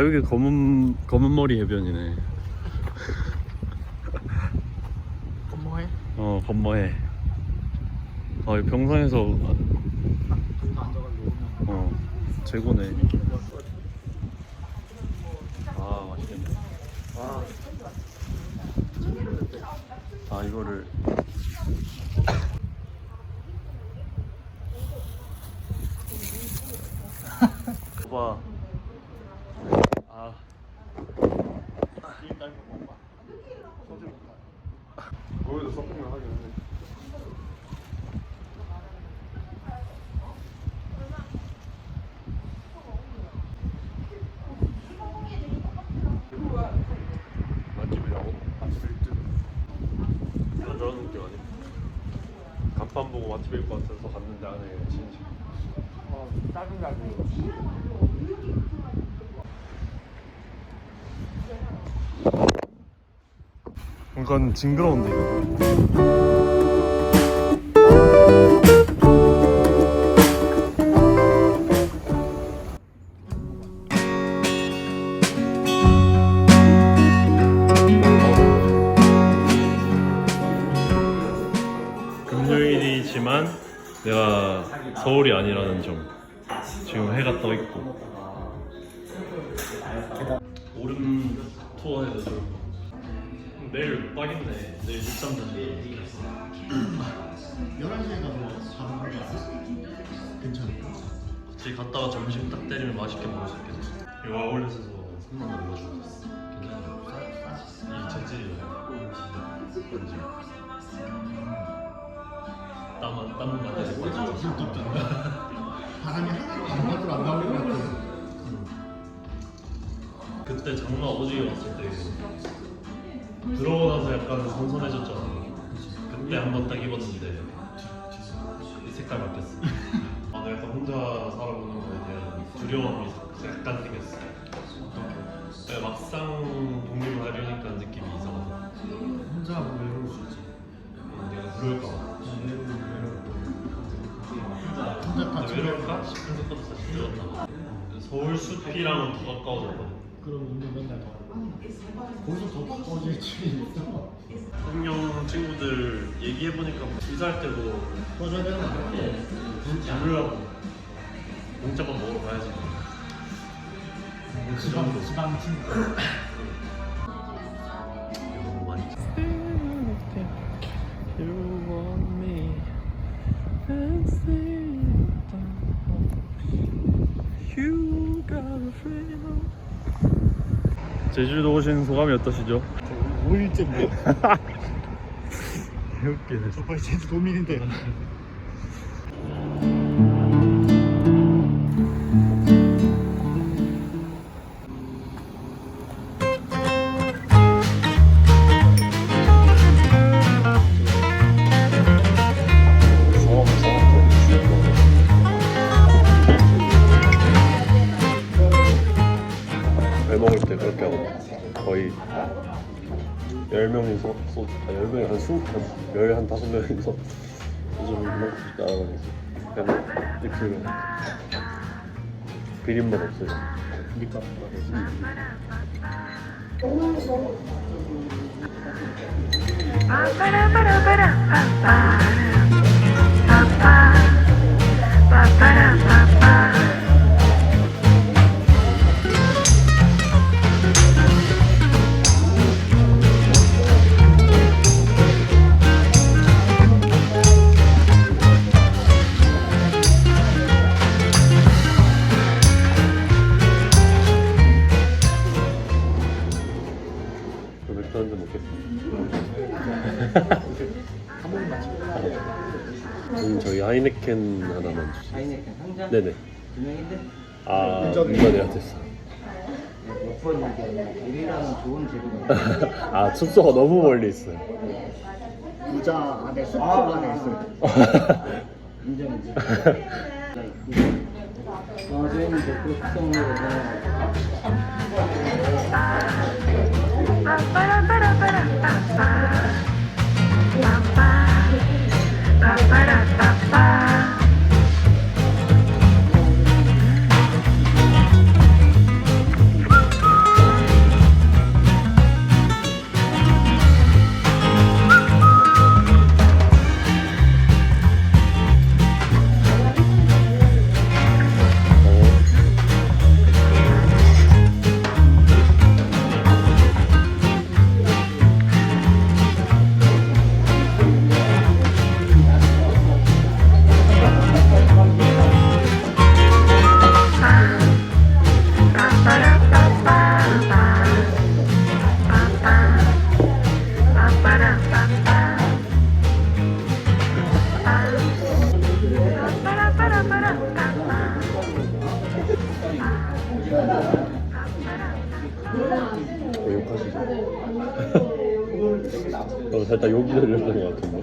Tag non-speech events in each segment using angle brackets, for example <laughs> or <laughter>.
아 여기 검은 검은 머리 해변이네. 뭐해? 어 건모해. 아 여기 병산에서 누가 앉아가지고 어 최고네. 아 맛있겠네. 와아 이거를 봐. 아 거기도 서핑을 하긴 해. 맛집이라고? 맛집 일등. 이런 저런 느낌 아니야? 간판 보고 맛집일 것 같아서 갔는데 안에 진짜. 어, 짜증나지 이건 징그러운데 이거 금요일이지만 내가 서울이 아니라는 점 지금 해가 떠 있고 오름 투어 해도 좋을 것 같아. 내일 빡있네. 내일 13전 11시에 가서 가는 거 괜찮아 같이 갔다가 점심 딱 때리면 맛있게 먹을 수 있겠어. 이거 아울렛에서 3만 원 넣어주고 괜찮아. 이 재질이 뭔지. 땀만 땀만 것 같아. 지금 덥잖아 바람이 하나도 안 밖으로 안 나올 것 같아 그때 장마 오지게 왔을 때 들어오고 나서 약간 선선해졌잖아. 그때 한 번 딱 입었는데 이 색깔 바뀌었어. 아, 내가 약간 혼자 살아보는 거에 대한 두려움이 약간 생겼어. 내가 막상 독립을 하려니까 느낌이 이상하다. 혼자 하고 외로울 수 있지 내가 그럴까 봐. 다나 외로울까 싶은 생각도 사실 들었나 봐. 서울 숲이랑은 더 가까워졌거든. 그럼 운동 맨날 더 거기서 더 가까워질 줄이 있어 성경 친구들 얘기해보니까 이사할 때도 도와줘야 되는 거 아니야? 부르라고 공짜밥 먹으러 가야지. 지방 지방 친구 <laughs> 제주도 오신 소감이 어떠시죠? 5일째인데 개웃기네. 저 빨리 <laughs> 제주 도민인데 10명이서 소, 아, 10명이 한 20, 한, 10, 한 5명이서 요즘 이만큼씩 나와가지고 그냥 입술은 비린맛 없어요. 니까 그 음, 저희 하이네켄 하나만 주세요. 아이네켄 상자? 네네. 두 명인데? 아. 운전해야 됐어. 몇 좋은 제도가 <laughs> 아 숙소가 너무 멀리 있어요. 부자 안에 숲속 안에 있어요. <laughs> 인정이지. <laughs> 어, 저희는 이제 그 특성으로 왜 욕하시죠? 너 살짝 욕이 들렸던 것 같은데.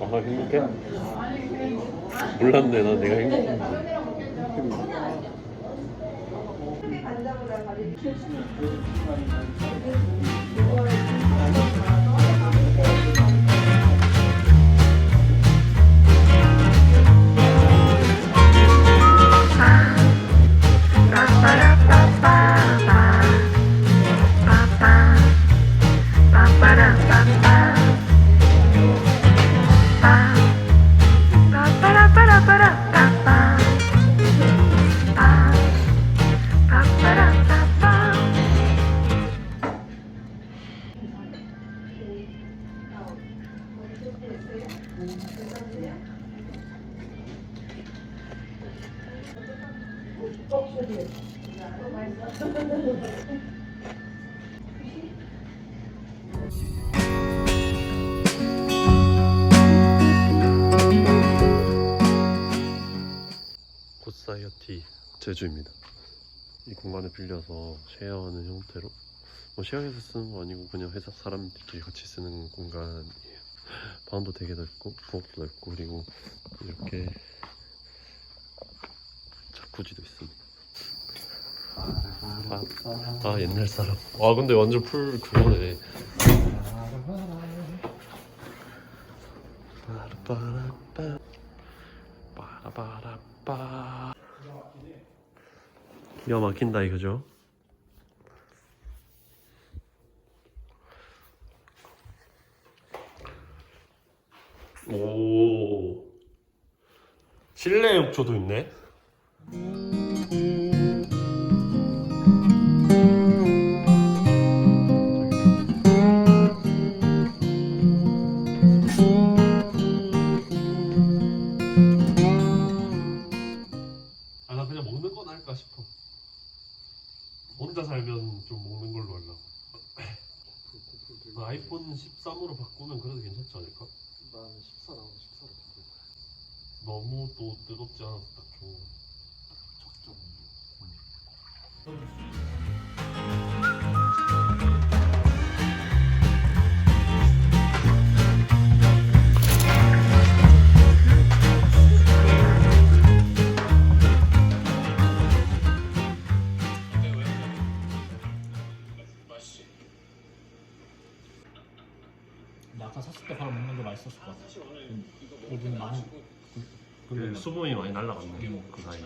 아 행복해? 몰랐네 난 내가 행복한지 굿사이어티 제주입니다. 이 공간을 빌려서 쉐어하는 형태로 뭐 쉐어해서 쓰는 거 아니고 그냥 회사 사람들끼리 같이 쓰는 공간이에요. 방도 되게 넓고 부엌도 넓고 그리고 이렇게 자쿠지도 있습니다. 아, 아 옛날 사람. 와 근데 완전 풀 그거네. 빠라빠라빠 빠라빠라빠 기가 막힌다 이거죠? 오 실내 욕조도 있네. 나 아이폰 13으로 바꾸면 그래도 괜찮지 않을까? 난 14라고 14로 바꿀 거야. 너무 또 뜨겁지 않아서 딱 좋은 거. 적정. 수분이 많이 날라갔네. 그 사이에.